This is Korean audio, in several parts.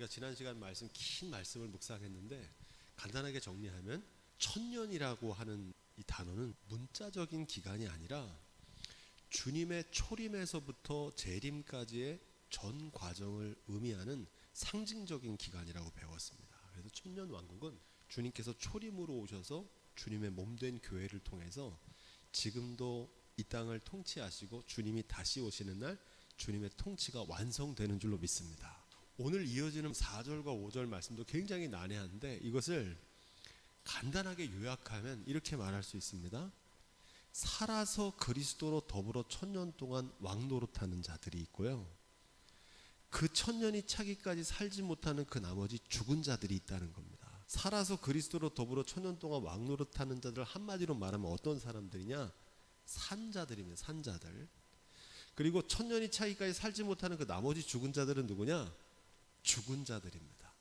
우리가 지난 시간 말씀 긴 말씀을 묵상했는데 간단하게 정리하면 천년이라고 하는 이 단어는 문자적인 기간이 아니라 주님의 초림에서부터 재림까지의 전 과정을 의미하는 상징적인 기간이라고 배웠습니다. 그래서 천년 왕국은 주님께서 초림으로 오셔서 주님의 몸된 교회를 통해서 지금도 이 땅을 통치하시고 주님이 다시 오시는 날 주님의 통치가 완성되는 줄로 믿습니다. 오늘 이어지는 4절과 5절 말씀도 굉장히 난해한데 이것을 간단하게 요약하면 이렇게 말할 수 있습니다. 살아서 그리스도로 더불어 천년 동안 왕노릇하는 자들이 있고요. 그 천년이 차기까지 살지 못하는 그 나머지 죽은 자들이 있다는 겁니다. 살아서 그리스도로 더불어 천년 동안 왕노릇하는 자들 한마디로 말하면 어떤 사람들이냐? 산자들입니다. 산자들. 그리고 천년이 차기까지 살지 못하는 그 나머지 죽은 자들은 누구냐? 죽은 자들입니다.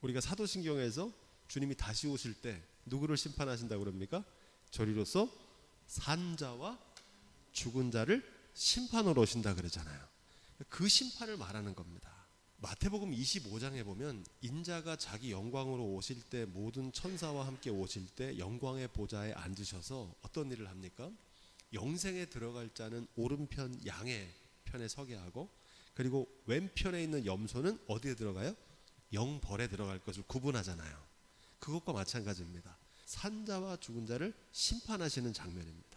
우리가 사도신경에서 주님이 다시 오실 때 누구를 심판하신다고 그럽니까? 저리로서 산 자와 죽은 자를 심판으로 오신다 그러잖아요. 그 심판을 말하는 겁니다. 마태복음 25장에 보면 인자가 자기 영광으로 오실 때 모든 천사와 함께 오실 때 영광의 보좌에 앉으셔서 어떤 일을 합니까? 영생에 들어갈 자는 오른편 양의 편에 서게 하고 그리고 왼편에 있는 염소는 어디에 들어가요? 영벌에 들어갈 것을 구분하잖아요. 그것과 마찬가지입니다. 산자와 죽은 자를 심판하시는 장면입니다.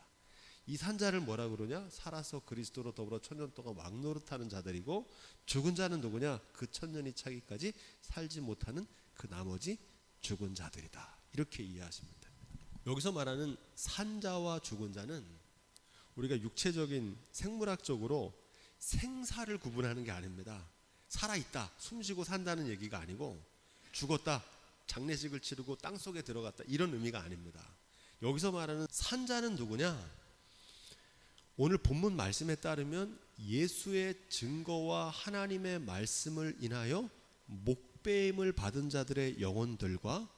이 산자를 뭐라 그러냐? 살아서 그리스도로 더불어 천년 동안 왕노릇하는 자들이고 죽은 자는 누구냐? 그 천년이 차기까지 살지 못하는 그 나머지 죽은 자들이다. 이렇게 이해하시면 됩니다. 여기서 말하는 산자와 죽은 자는 우리가 육체적인 생물학적으로 생사를 구분하는 게 아닙니다. 살아있다, 숨쉬고 산다는 얘기가 아니고 죽었다, 장례식을 치르고 땅 속에 들어갔다 이런 의미가 아닙니다. 여기서 말하는 산자는 누구냐? 오늘 본문 말씀에 따르면 예수의 증거와 하나님의 말씀을 인하여 목배임을 받은 자들의 영혼들과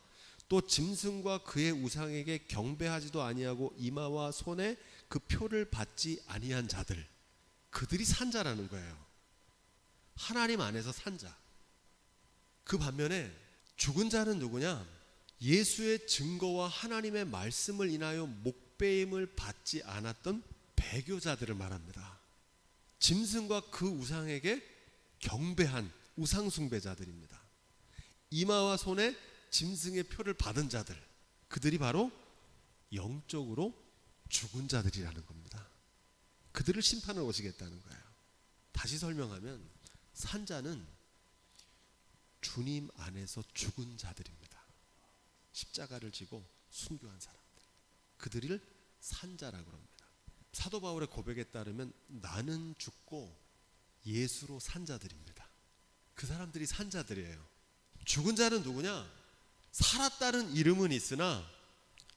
또 짐승과 그의 우상에게 경배하지도 아니하고 이마와 손에 그 표를 받지 아니한 자들 그들이 산자라는 거예요. 하나님 안에서 산자. 그 반면에 죽은 자는 누구냐? 예수의 증거와 하나님의 말씀을 인하여 목배임을 받지 않았던 배교자들을 말합니다. 짐승과 그 우상에게 경배한 우상숭배자들입니다. 이마와 손에 짐승의 표를 받은 자들, 그들이 바로 영적으로 죽은 자들이라는 겁니다. 그들을 심판을 오시겠다는 거예요. 다시 설명하면 산자는 주님 안에서 죽은 자들입니다. 십자가를 지고 순교한 사람들. 그들을 산자라고 합니다. 사도 바울의 고백에 따르면 나는 죽고 예수로 산 자들입니다. 그 사람들이 산 자들이에요. 죽은 자는 누구냐? 살았다는 이름은 있으나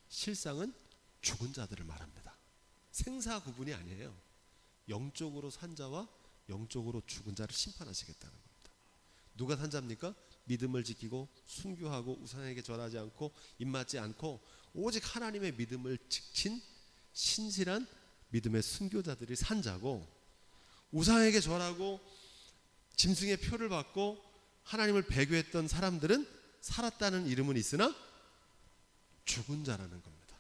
실상은 죽은 자들을 말합니다. 생사 구분이 아니에요. 영적으로 산 자와 영적으로 죽은 자를 심판하시겠다는 겁니다. 누가 산 자입니까? 믿음을 지키고 순교하고 우상에게 절하지 않고 입맞지 않고 오직 하나님의 믿음을 지킨 신실한 믿음의 순교자들이 산 자고 우상에게 절하고 짐승의 표를 받고 하나님을 배교했던 사람들은 살았다는 이름은 있으나 죽은 자라는 겁니다.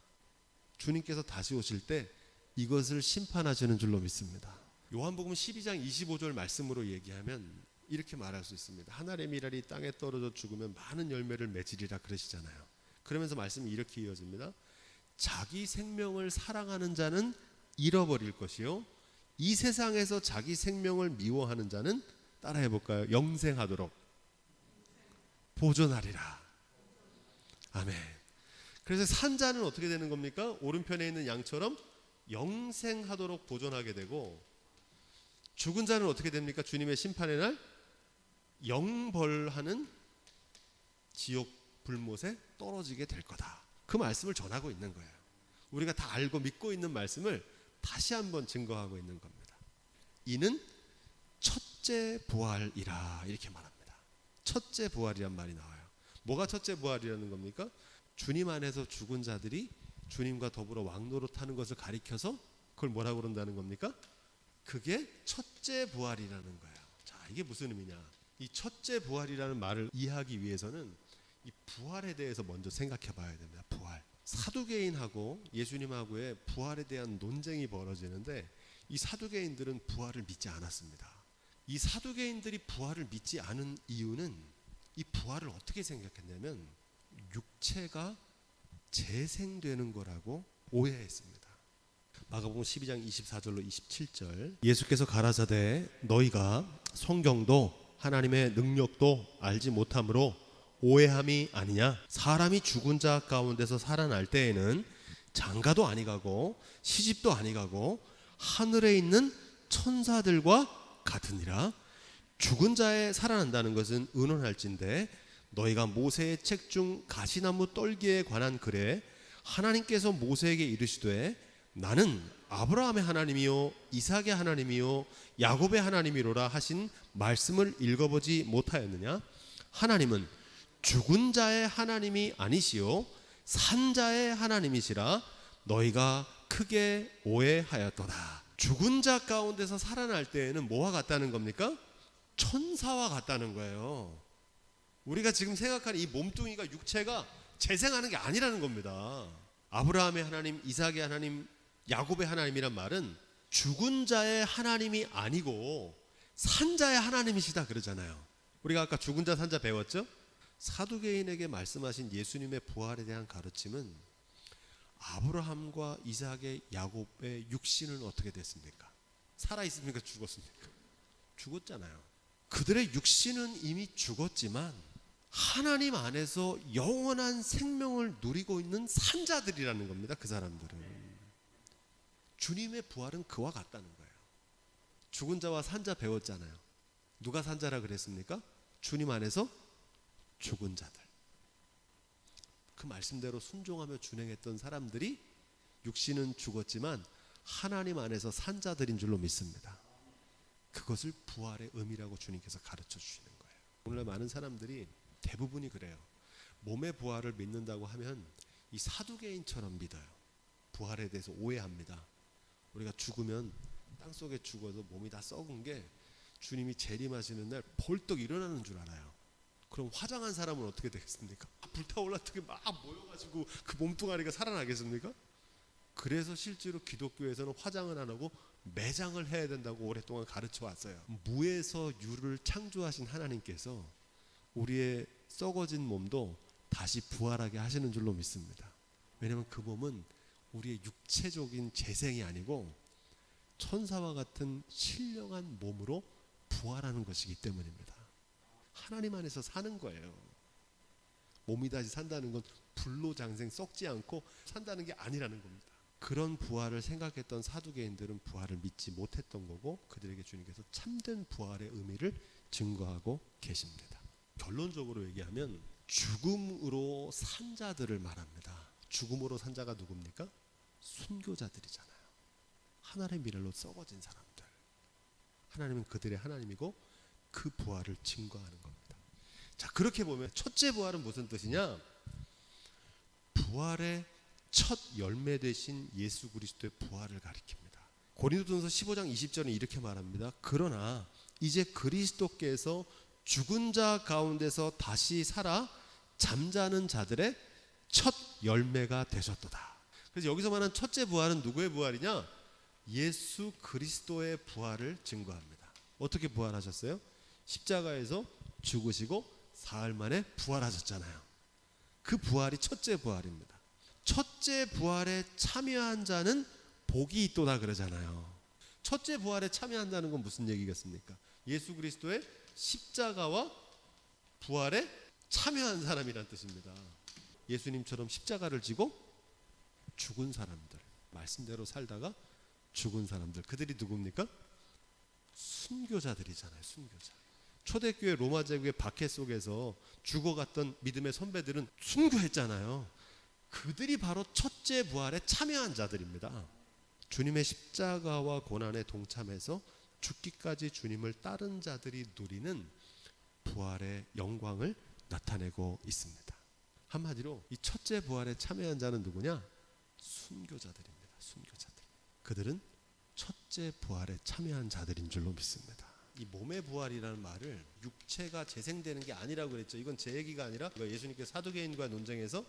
주님께서 다시 오실 때 이것을 심판하시는 줄로 믿습니다. 요한복음 12장 25절 말씀으로 얘기하면 이렇게 말할 수 있습니다. 하늘의 미랄이 땅에 떨어져 죽으면 많은 열매를 맺으리라 그러시잖아요. 그러면서 말씀이 이렇게 이어집니다. 자기 생명을 사랑하는 자는 잃어버릴 것이요. 이 세상에서 자기 생명을 미워하는 자는 따라해 볼까요? 영생하도록 보존하리라. 아멘. 그래서 산자는 어떻게 되는 겁니까? 오른편에 있는 양처럼 영생하도록 보존하게 되고 죽은 자는 어떻게 됩니까? 주님의 심판의 날 영벌하는 지옥 불못에 떨어지게 될 거다. 그 말씀을 전하고 있는 거예요. 우리가 다 알고 믿고 있는 말씀을 다시 한번 증거하고 있는 겁니다. 이는 첫째 부활이라 이렇게 말합니다. 첫째 부활이란 말이 나와요. 뭐가 첫째 부활이라는 겁니까? 주님 안에서 죽은 자들이 주님과 더불어 왕노릇하는 것을 가리켜서 그걸 뭐라고 그런다는 겁니까? 그게 첫째 부활이라는 거예요. 자, 이게 무슨 의미냐? 이 첫째 부활이라는 말을 이해하기 위해서는 이 부활에 대해서 먼저 생각해 봐야 됩니다. 부활. 사두개인하고 예수님하고의 부활에 대한 논쟁이 벌어지는데 이 사두개인들은 부활을 믿지 않았습니다. 이 사두개인들이 부활을 믿지 않은 이유는 이 부활을 어떻게 생각했냐면 육체가 재생되는 거라고 오해했습니다. 마가복음 12장 24절로 27절. 예수께서 가라사대 너희가 성경도 하나님의 능력도 알지 못함으로 오해함이 아니냐? 사람이 죽은 자 가운데서 살아날 때에는 장가도 아니가고 시집도 아니가고 하늘에 있는 천사들과 같으니라. 죽은 자에 살아난다는 것은 의논할진데 너희가 모세의 책 중 가시나무 떨기에 관한 글에 하나님께서 모세에게 이르시되 나는 아브라함의 하나님이요 이삭의 하나님이요 야곱의 하나님이로라 하신 말씀을 읽어보지 못하였느냐 하나님은 죽은 자의 하나님이 아니시요 산 자의 하나님이시라 너희가 크게 오해하였도다 죽은 자 가운데서 살아날 때에는 뭐와 같다는 겁니까? 천사와 같다는 거예요. 우리가 지금 생각하는 이 몸뚱이가 육체가 재생하는 게 아니라는 겁니다. 아브라함의 하나님, 이삭의 하나님, 야곱의 하나님이란 말은 죽은 자의 하나님이 아니고 산 자의 하나님이시다 그러잖아요. 우리가 아까 죽은 자 산 자 배웠죠? 사두개인에게 말씀하신 예수님의 부활에 대한 가르침은 아브라함과 이삭의 야곱의 육신은 어떻게 됐습니까? 살아 있습니까? 죽었습니까? 죽었잖아요. 그들의 육신은 이미 죽었지만 하나님 안에서 영원한 생명을 누리고 있는 산자들이라는 겁니다. 그 사람들은 주님의 부활은 그와 같다는 거예요. 죽은 자와 산자 배웠잖아요. 누가 산자라 그랬습니까? 주님 안에서 죽은 자들. 그 말씀대로 순종하며 준행했던 사람들이 육신은 죽었지만 하나님 안에서 산자들인 줄로 믿습니다. 그것을 부활의 의미라고 주님께서 가르쳐 주시는 거예요. 오늘날 많은 사람들이 대부분이 그래요. 몸의 부활을 믿는다고 하면 이 사두개인처럼 믿어요. 부활에 대해서 오해합니다. 우리가 죽으면 땅 속에 죽어서 몸이 다 썩은 게 주님이 재림하시는 날 벌떡 일어나는 줄 알아요. 그럼 화장한 사람은 어떻게 되겠습니까? 불타올라 어떻게 막 모여가지고 그 몸뚱아리가 살아나겠습니까? 그래서 실제로 기독교에서는 화장을 안 하고 매장을 해야 된다고 오랫동안 가르쳐 왔어요. 무에서 유를 창조하신 하나님께서 우리의 썩어진 몸도 다시 부활하게 하시는 줄로 믿습니다. 왜냐하면 그 몸은 우리의 육체적인 재생이 아니고 천사와 같은 신령한 몸으로 부활하는 것이기 때문입니다. 하나님 안에서 사는 거예요. 몸이 다시 산다는 건 불로 장생 썩지 않고 산다는 게 아니라는 겁니다. 그런 부활을 생각했던 사두개인들은 부활을 믿지 못했던 거고 그들에게 주님께서 참된 부활의 의미를 증거하고 계십니다. 결론적으로 얘기하면 죽음으로 산 자들을 말합니다. 죽음으로 산 자가 누굽니까? 순교자들이잖아요. 하나님의 미래로 썩어진 사람들. 하나님은 그들의 하나님이고 그 부활을 증거하는 겁니다. 자, 그렇게 보면 첫째 부활은 무슨 뜻이냐? 부활의 첫 열매 되신 예수 그리스도의 부활을 가리킵니다. 고린도전서 15장 20절은 이렇게 말합니다. 그러나 이제 그리스도께서 죽은 자 가운데서 다시 살아 잠자는 자들의 첫 열매가 되셨도다. 그래서 여기서 말하는 첫째 부활은 누구의 부활이냐? 예수 그리스도의 부활을 증거합니다. 어떻게 부활하셨어요? 십자가에서 죽으시고 사흘 만에 부활하셨잖아요. 그 부활이 첫째 부활입니다. 첫째 부활에 참여한 자는 복이 있도다 그러잖아요. 첫째 부활에 참여한다는 건 무슨 얘기겠습니까? 예수 그리스도의 십자가와 부활에 참여한 사람이란 뜻입니다. 예수님처럼 십자가를 지고 죽은 사람들, 말씀대로 살다가 죽은 사람들, 그들이 누굽니까? 순교자들이잖아요, 순교자. 초대교회 로마 제국의 박해 속에서 죽어갔던 믿음의 선배들은 순교했잖아요. 그들이 바로 첫째 부활에 참여한 자들입니다. 주님의 십자가와 고난에 동참해서 죽기까지 주님을 따른 자들이 누리는 부활의 영광을 나타내고 있습니다. 한마디로 이 첫째 부활에 참여한 자는 누구냐? 순교자들입니다. 순교자들. 그들은 첫째 부활에 참여한 자들인 줄로 믿습니다. 이 몸의 부활이라는 말을 육체가 재생되는 게 아니라고 그랬죠. 이건 제 얘기가 아니라 이거 예수님께서 사두개인과 논쟁에서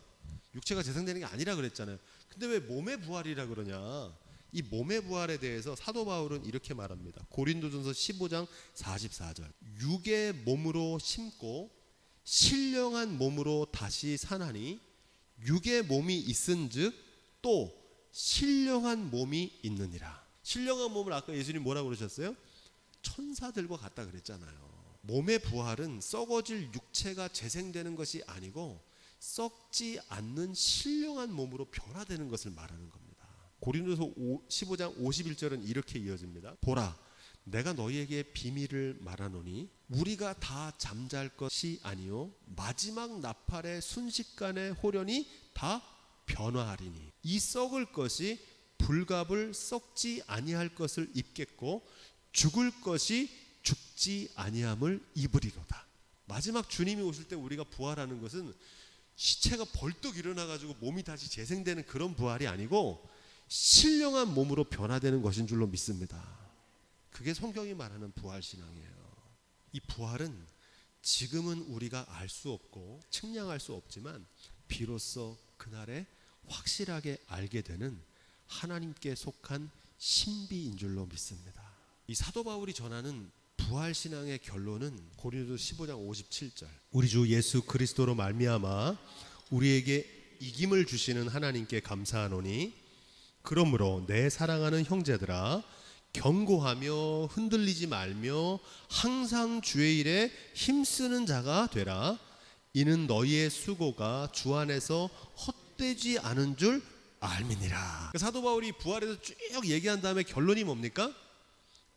육체가 재생되는 게 아니라 그랬잖아요. 근데 왜 몸의 부활이라 그러냐? 이 몸의 부활에 대해서 사도 바울은 이렇게 말합니다. 고린도전서 15장 44절. 육의 몸으로 심고 신령한 몸으로 다시 사나니 육의 몸이 있은즉 또 신령한 몸이 있느니라. 신령한 몸을 아까 예수님 뭐라고 그러셨어요? 천사들과 같다 그랬잖아요. 몸의 부활은 썩어질 육체가 재생되는 것이 아니고 썩지 않는 신령한 몸으로 변화되는 것을 말하는 겁니다. 고린도서 15장 51절은 이렇게 이어집니다. 보라 내가 너희에게 비밀을 말하노니 우리가 다 잠잘 것이 아니요 마지막 나팔의 순식간에 호련히 다 변화하리니 이 썩을 것이 불갑을 썩지 아니할 것을 입겠고 죽을 것이 죽지 아니함을 입으리로다. 마지막 주님이 오실 때 우리가 부활하는 것은 시체가 벌떡 일어나 가지고 몸이 다시 재생되는 그런 부활이 아니고 신령한 몸으로 변화되는 것인 줄로 믿습니다. 그게 성경이 말하는 부활 신앙이에요. 이 부활은 지금은 우리가 알 수 없고 측량할 수 없지만 비로소 그날에 확실하게 알게 되는 하나님께 속한 신비인 줄로 믿습니다. 이 사도 바울이 전하는 부활 신앙의 결론은 고린도 15장 57절. 우리 주 예수 그리스도로 말미암아 우리에게 이김을 주시는 하나님께 감사하노니 그러므로 내 사랑하는 형제들아 경고하며 흔들리지 말며 항상 주의 일에 힘쓰는 자가 되라 이는 너희의 수고가 주 안에서 헛되지 않은 줄 알미니라 사도 바울이 부활에서 쭉 얘기한 다음에 결론이 뭡니까?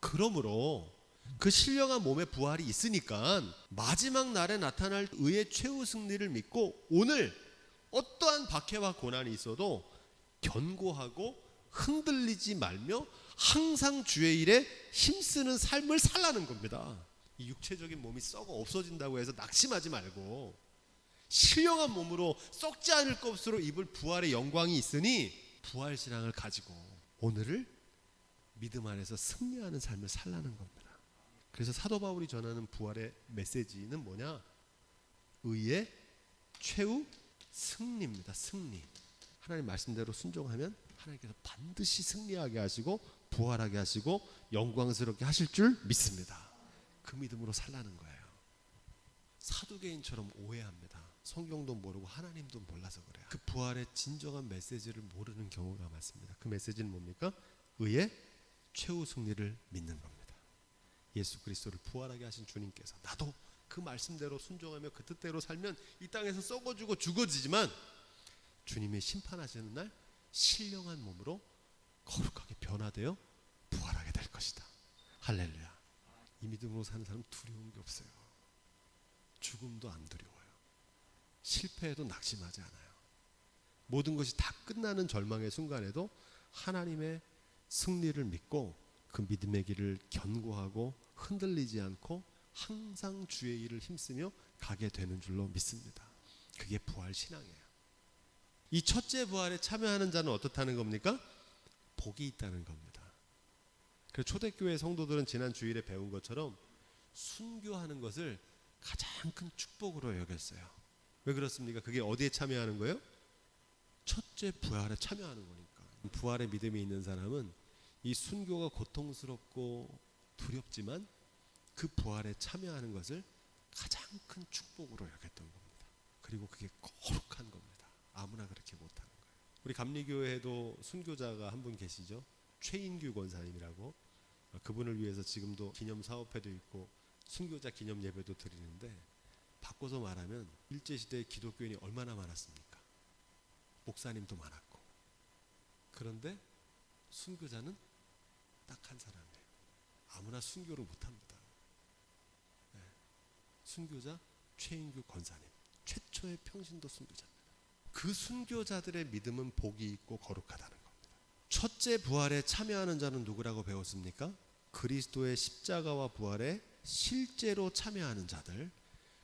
그러므로 그 신령한 몸의 부활이 있으니까 마지막 날에 나타날 의의 최후 승리를 믿고 오늘 어떠한 박해와 고난이 있어도 견고하고 흔들리지 말며 항상 주의 일에 힘쓰는 삶을 살라는 겁니다. 이 육체적인 몸이 썩어 없어진다고 해서 낙심하지 말고 신령한 몸으로 썩지 않을 것으로 입을 부활의 영광이 있으니 부활 신앙을 가지고 오늘을 믿음 안에서 승리하는 삶을 살라는 겁니다. 그래서 사도 바울이 전하는 부활의 메시지는 뭐냐? 의의 최후 승리입니다. 승리. 하나님 말씀대로 순종하면 하나님께서 반드시 승리하게 하시고 부활하게 하시고 영광스럽게 하실 줄 믿습니다. 그 믿음으로 살라는 거예요. 사두개인처럼 오해합니다. 성경도 모르고 하나님도 몰라서 그래요. 그 부활의 진정한 메시지를 모르는 경우가 많습니다. 그 메시지는 뭡니까? 의의 최후 승리를 믿는 겁니다. 예수 그리스도를 부활하게 하신 주님께서 나도 그 말씀대로 순종하며 그 뜻대로 살면 이 땅에서 썩어지고 죽어지지만 주님이 심판하시는 날 신령한 몸으로 거룩하게 변화되어 부활하게 될 것이다. 할렐루야. 이 믿음으로 사는 사람 두려운 게 없어요. 죽음도 안 두려워요. 실패해도 낙심하지 않아요. 모든 것이 다 끝나는 절망의 순간에도 하나님의 승리를 믿고 그 믿음의 길을 견고하고 흔들리지 않고 항상 주의 일을 힘쓰며 가게 되는 줄로 믿습니다. 그게 부활 신앙이에요. 이 첫째 부활에 참여하는 자는 어떻다는 겁니까? 복이 있다는 겁니다. 그 초대교회 성도들은 지난 주일에 배운 것처럼 순교하는 것을 가장 큰 축복으로 여겼어요. 왜 그렇습니까? 그게 어디에 참여하는 거예요? 첫째 부활에 참여하는 거니까. 부활의 믿음이 있는 사람은 이 순교가 고통스럽고 두렵지만 그 부활에 참여하는 것을 가장 큰 축복으로 여겼던 겁니다. 그리고 그게 거룩한 겁니다. 아무나 그렇게 못하는 거예요. 우리 감리교회에도 순교자가 한 분 계시죠. 최인규 권사님이라고 그분을 위해서 지금도 기념 사업회도 있고 순교자 기념 예배도 드리는데 바꿔서 말하면 일제 시대 기독교인이 얼마나 많았습니까? 목사님도 많았고 그런데 순교자는 딱 한 사람이에요. 아무나 순교를 못합니다. 네. 순교자 최인규 권사님 최초의 평신도 순교자입니다. 그 순교자들의 믿음은 복이 있고 거룩하다는 겁니다. 첫째 부활에 참여하는 자는 누구라고 배웠습니까? 그리스도의 십자가와 부활에 실제로 참여하는 자들,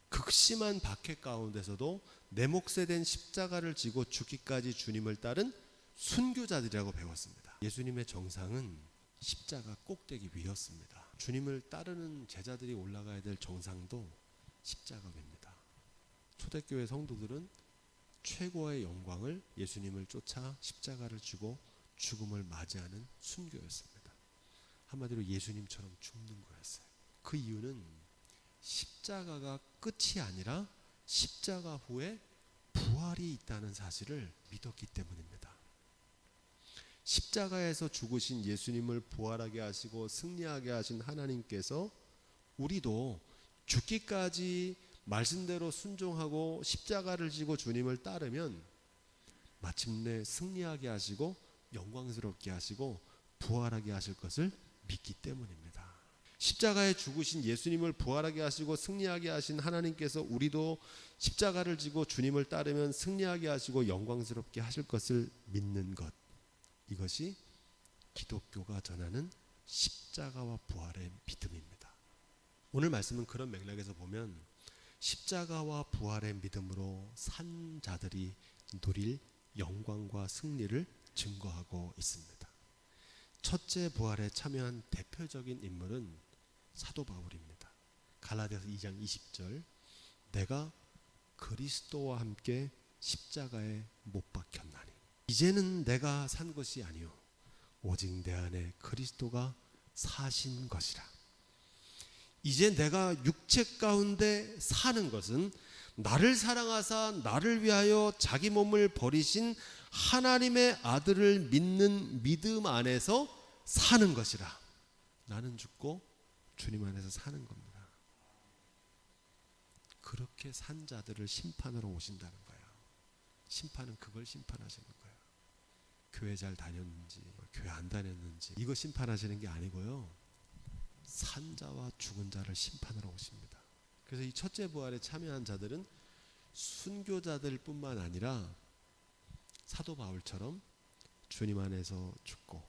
극심한 박해 가운데서도 내 몫에 된 십자가를 지고 죽기까지 주님을 따른 순교자들이라고 배웠습니다. 예수님의 정상은 십자가 꼭대기 위였습니다. 주님을 따르는 제자들이 올라가야 될 정상도 십자가입니다. 초대교회 성도들은 최고의 영광을 예수님을 쫓아 십자가를 지고 죽음을 맞이하는 순교였습니다. 한마디로 예수님처럼 죽는 거였어요. 그 이유는 십자가가 끝이 아니라 십자가 후에 부활이 있다는 사실을 믿었기 때문입니다. 십자가에서 죽으신 예수님을 부활하게 하시고 승리하게 하신 하나님께서 우리도 죽기까지 말씀대로 순종하고 십자가를 지고 주님을 따르면 마침내 승리하게 하시고 영광스럽게 하시고 부활하게 하실 것을 믿기 때문입니다. 십자가에 죽으신 예수님을 부활하게 하시고 승리하게 하신 하나님께서 우리도 십자가를 지고 주님을 따르면 승리하게 하시고 영광스럽게 하실 것을 믿는 것. 이것이 기독교가 전하는 십자가와 부활의 믿음입니다. 오늘 말씀은 그런 맥락에서 보면 십자가와 부활의 믿음으로 산 자들이 누릴 영광과 승리를 증거하고 있습니다. 첫째 부활에 참여한 대표적인 인물은 사도 바울입니다. 갈라디아서 2장 20절 내가 그리스도와 함께 십자가에 못 박혔나니 이제는 내가 산 것이 아니요 오직 내 안에 그리스도가 사신 것이라 이제 내가 육체 가운데 사는 것은 나를 사랑하사 나를 위하여 자기 몸을 버리신 하나님의 아들을 믿는 믿음 안에서 사는 것이라. 나는 죽고 주님 안에서 사는 겁니다. 그렇게 산 자들을 심판으로 오신다는 거예요. 심판은 그걸 심판하시는 거예요. 교회 잘 다녔는지, 교회 안 다녔는지 이거 심판하시는 게 아니고요. 산 자와 죽은 자를 심판하러 오십니다. 그래서 이 첫째 부활에 참여한 자들은 순교자들 뿐만 아니라 사도 바울처럼 주님 안에서 죽고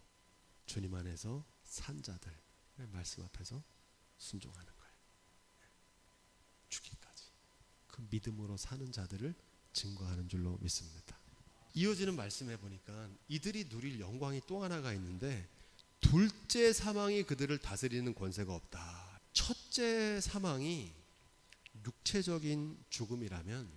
주님 안에서 산 자들 말씀 앞에서 순종하는 거예요. 죽기까지 그 믿음으로 사는 자들을 증거하는 줄로 믿습니다. 이어지는 말씀해 보니까 이들이 누릴 영광이 또 하나가 있는데 둘째 사망이 그들을 다스리는 권세가 없다. 첫째 사망이 육체적인 죽음이라면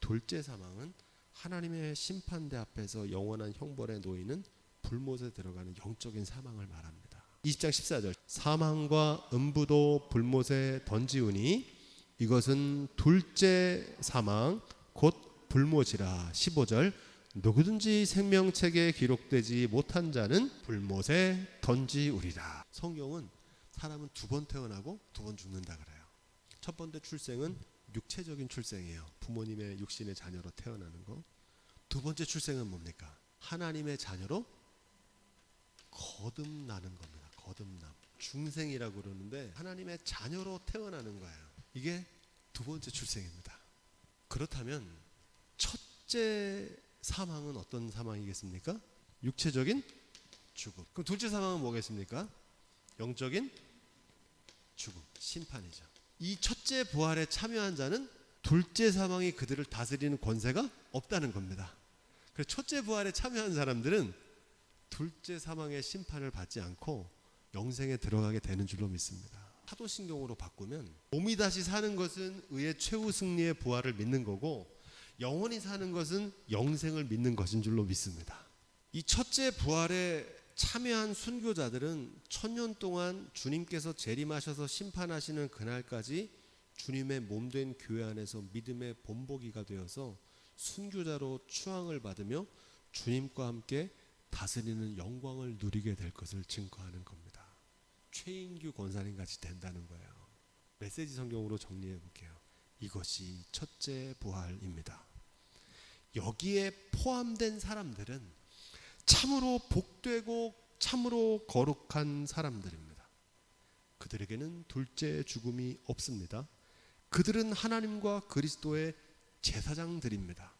둘째 사망은 하나님의 심판대 앞에서 영원한 형벌에 놓이는 불못에 들어가는 영적인 사망을 말합니다. 20장 14절 사망과 음부도 불못에 던지우니 이것은 둘째 사망 곧 불못이라 15절 누구든지 생명책에 기록되지 못한 자는 불못에 던지우리라. 성경은 사람은 두 번 태어나고 두 번 죽는다 그래요. 첫 번째 출생은 육체적인 출생이에요. 부모님의 육신의 자녀로 태어나는 거. 두 번째 출생은 뭡니까? 하나님의 자녀로 거듭나는 겁니다. 거듭남. 중생이라고 그러는데 하나님의 자녀로 태어나는 거예요. 이게 두 번째 출생입니다. 그렇다면 첫째 사망은 어떤 사망이겠습니까? 육체적인 죽음. 그럼 둘째 사망은 뭐겠습니까? 영적인 죽음, 심판이죠. 이 첫째 부활에 참여한 자는 둘째 사망이 그들을 다스리는 권세가 없다는 겁니다. 그래서 첫째 부활에 참여한 사람들은 둘째 사망의 심판을 받지 않고 영생에 들어가게 되는 줄로 믿습니다. 사도신경으로 바꾸면 몸이 다시 사는 것은 의의 최후 승리의 부활을 믿는 거고 영원히 사는 것은 영생을 믿는 것인 줄로 믿습니다. 이 첫째 부활에 참여한 순교자들은 천년 동안 주님께서 재림하셔서 심판하시는 그날까지 주님의 몸된 교회 안에서 믿음의 본보기가 되어서 순교자로 추앙을 받으며 주님과 함께 다스리는 영광을 누리게 될 것을 증거하는 겁니다. 최인규 권사님 같이 된다는 거예요. 메시지 성경으로 정리해 볼게요. 이것이 첫째 부활입니다. 여기에 포함된 사람들은 참으로 복되고 참으로 거룩한 사람들입니다. 그들에게는 둘째 죽음이 없습니다. 그들은 하나님과 그리스도의 제사장들입니다.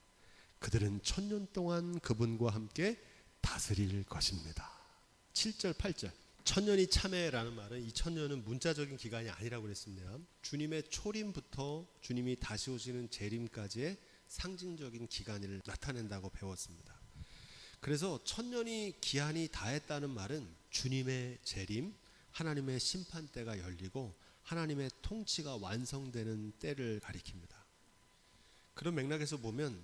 그들은 천년 동안 그분과 함께 다스릴 것입니다. 7절 8절 천년이 참회라는 말은 이 천년은 문자적인 기간이 아니라고 그랬습니다. 주님의 초림부터 주님이 다시 오시는 재림까지의 상징적인 기간을 나타낸다고 배웠습니다. 그래서 천년이 기한이 다했다는 말은 주님의 재림, 하나님의 심판 때가 열리고 하나님의 통치가 완성되는 때를 가리킵니다. 그런 맥락에서 보면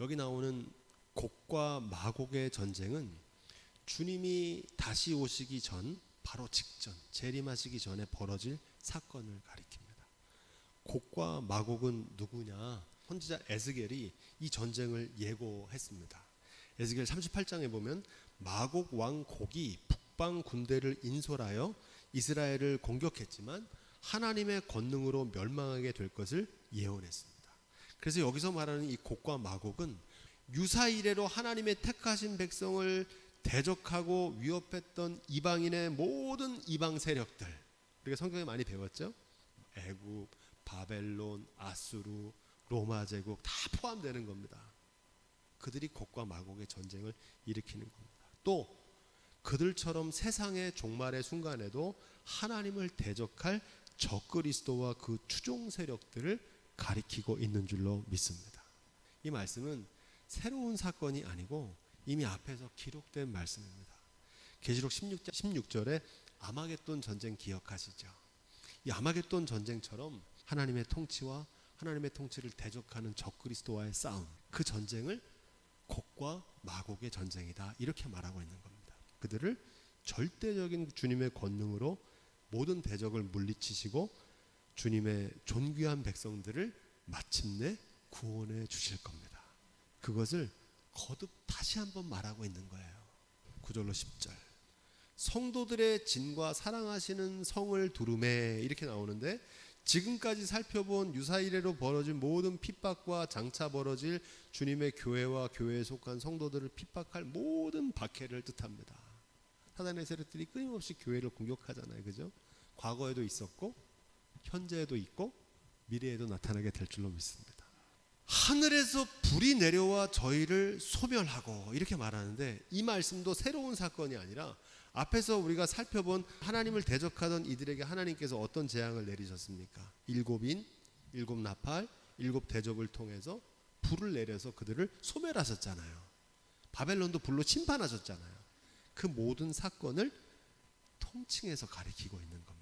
여기 나오는 곡과 마곡의 전쟁은 주님이 다시 오시기 전 바로 직전 재림하시기 전에 벌어질 사건을 가리킵니다. 곡과 마곡은 누구냐? 선지자 에스겔이 이 전쟁을 예고했습니다. 에스겔 38장에 보면 마곡 왕 곡이 북방 군대를 인솔하여 이스라엘을 공격했지만 하나님의 권능으로 멸망하게 될 것을 예언했습니다. 그래서 여기서 말하는 이 곡과 마곡은 유사 이래로 하나님의 택하신 백성을 대적하고 위협했던 이방인의 모든 이방 세력들 우리가 성경에 많이 배웠죠. 애굽, 바벨론, 아수르, 로마 제국 다 포함되는 겁니다. 그들이 곡과 마곡의 전쟁을 일으키는 겁니다. 또 그들처럼 세상의 종말의 순간에도 하나님을 대적할 적그리스도와 그 추종 세력들을 가리키고 있는 줄로 믿습니다. 이 말씀은 새로운 사건이 아니고 이미 앞에서 기록된 말씀입니다. 계시록 16장 16절에 아마겟돈 전쟁 기억하시죠? 이 아마겟돈 전쟁처럼 하나님의 통치와 하나님의 통치를 대적하는 적그리스도와의 싸움 그 전쟁을 곡과 마곡의 전쟁이다 이렇게 말하고 있는 겁니다. 그들을 절대적인 주님의 권능으로 모든 대적을 물리치시고 주님의 존귀한 백성들을 마침내 구원해 주실 겁니다. 그것을 거듭 다시 한번 말하고 있는 거예요. 9절로 10절. 성도들의 진과 사랑하시는 성을 두루매 이렇게 나오는데 지금까지 살펴본 유사 이래로 벌어진 모든 핍박과 장차 벌어질 주님의 교회와 교회에 속한 성도들을 핍박할 모든 박해를 뜻합니다. 사단의 세력들이 끊임없이 교회를 공격하잖아요. 그죠? 과거에도 있었고 현재에도 있고 미래에도 나타나게 될 줄로 믿습니다. 하늘에서 불이 내려와 저희를 소멸하고 이렇게 말하는데 이 말씀도 새로운 사건이 아니라 앞에서 우리가 살펴본 하나님을 대적하던 이들에게 하나님께서 어떤 재앙을 내리셨습니까? 일곱인, 일곱 나팔, 일곱 대접을 통해서 불을 내려서 그들을 소멸하셨잖아요. 바벨론도 불로 심판하셨잖아요. 그 모든 사건을 통칭해서 가리키고 있는 겁니다.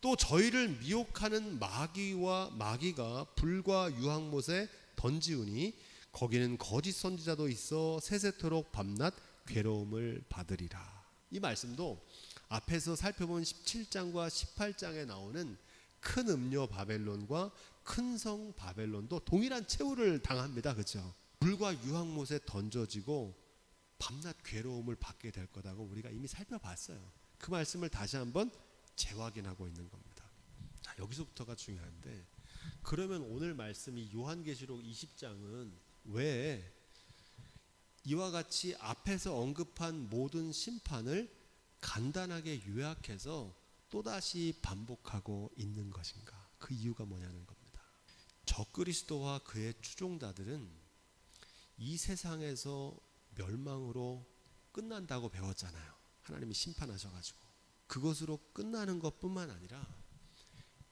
또 저희를 미혹하는 마귀와 마귀가 불과 유황못에 던지우니 거기는 거짓 선지자도 있어 세세토록 밤낮 괴로움을 받으리라. 이 말씀도 앞에서 살펴본 17장과 18장에 나오는 큰 음료 바벨론과 큰 성 바벨론도 동일한 최후를 당합니다. 그렇죠? 불과 유황못에 던져지고 밤낮 괴로움을 받게 될 거다고 우리가 이미 살펴봤어요. 그 말씀을 다시 한번 재확인하고 있는 겁니다. 자, 여기서부터가 중요한데 그러면 오늘 말씀이 요한계시록 20장은 왜 이와 같이 앞에서 언급한 모든 심판을 간단하게 요약해서 또다시 반복하고 있는 것인가? 그 이유가 뭐냐는 겁니다. 적그리스도와 그의 추종자들은 이 세상에서 멸망으로 끝난다고 배웠잖아요. 하나님이 심판하셔가지고 그것으로 끝나는 것뿐만 아니라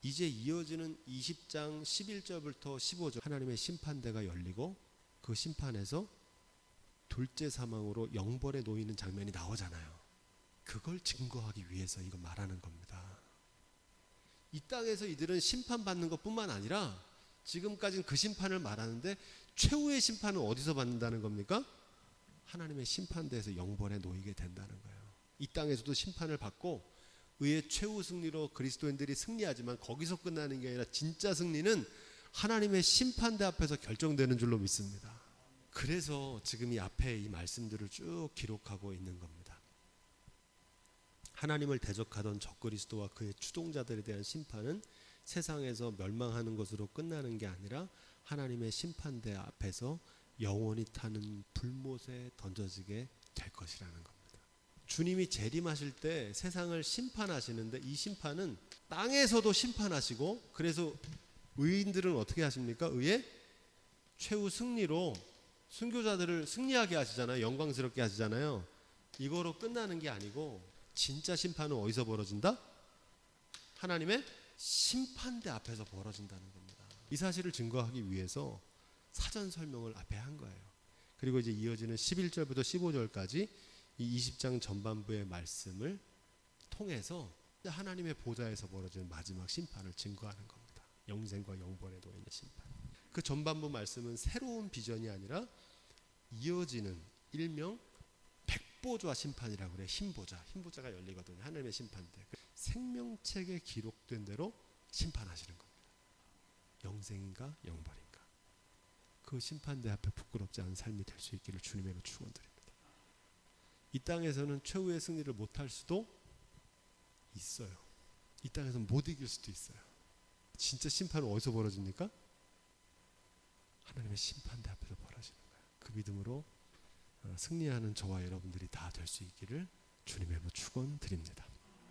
이제 이어지는 20장 11절부터 15절 하나님의 심판대가 열리고 그 심판에서 둘째 사망으로 영벌에 놓이는 장면이 나오잖아요. 그걸 증거하기 위해서 이거 말하는 겁니다. 이 땅에서 이들은 심판받는 것뿐만 아니라 지금까지는 그 심판을 말하는데 최후의 심판은 어디서 받는다는 겁니까? 하나님의 심판대에서 영벌에 놓이게 된다는 거예요. 이 땅에서도 심판을 받고 의의 최후 승리로 그리스도인들이 승리하지만 거기서 끝나는 게 아니라 진짜 승리는 하나님의 심판대 앞에서 결정되는 줄로 믿습니다. 그래서 지금 이 앞에 이 말씀들을 쭉 기록하고 있는 겁니다. 하나님을 대적하던 적그리스도와 그의 추동자들에 대한 심판은 세상에서 멸망하는 것으로 끝나는 게 아니라 하나님의 심판대 앞에서 영원히 타는 불못에 던져지게 될 것이라는 겁니다. 주님이 재림하실 때 세상을 심판하시는데 이 심판은 땅에서도 심판하시고 그래서 의인들은 어떻게 하십니까? 의의 최후 승리로 순교자들을 승리하게 하시잖아요. 영광스럽게 하시잖아요. 이거로 끝나는 게 아니고 진짜 심판은 어디서 벌어진다? 하나님의 심판대 앞에서 벌어진다는 겁니다. 이 사실을 증거하기 위해서 사전 설명을 앞에 한 거예요. 그리고 이제 이어지는 11절부터 15절까지 이 20장 전반부의 말씀을 통해서 하나님의 보좌에서 벌어지는 마지막 심판을 증거하는 겁니다. 영생과 영벌에 놓이는 심판. 그 전반부 말씀은 새로운 비전이 아니라 이어지는 일명 백보좌 심판이라고 그래. 흰보좌. 흰보좌가 열리거든요. 하나님의 심판대. 그 생명책에 기록된 대로 심판하시는 겁니다. 영생인가 영벌인가. 그 심판대 앞에 부끄럽지 않은 삶이 될 수 있기를 주님으로 축원드립니다. 이 땅에서는 최후의 승리를 못할 수도 있어요. 이 땅에서 못 이길 수도 있어요. 진짜 심판은 어디서 벌어집니까? 하나님의 심판대 앞에서 벌어지는 거예요. 그 믿음으로 어, 승리하는 저와 여러분들이 다 될 수 있기를 주님의 축원 드립니다.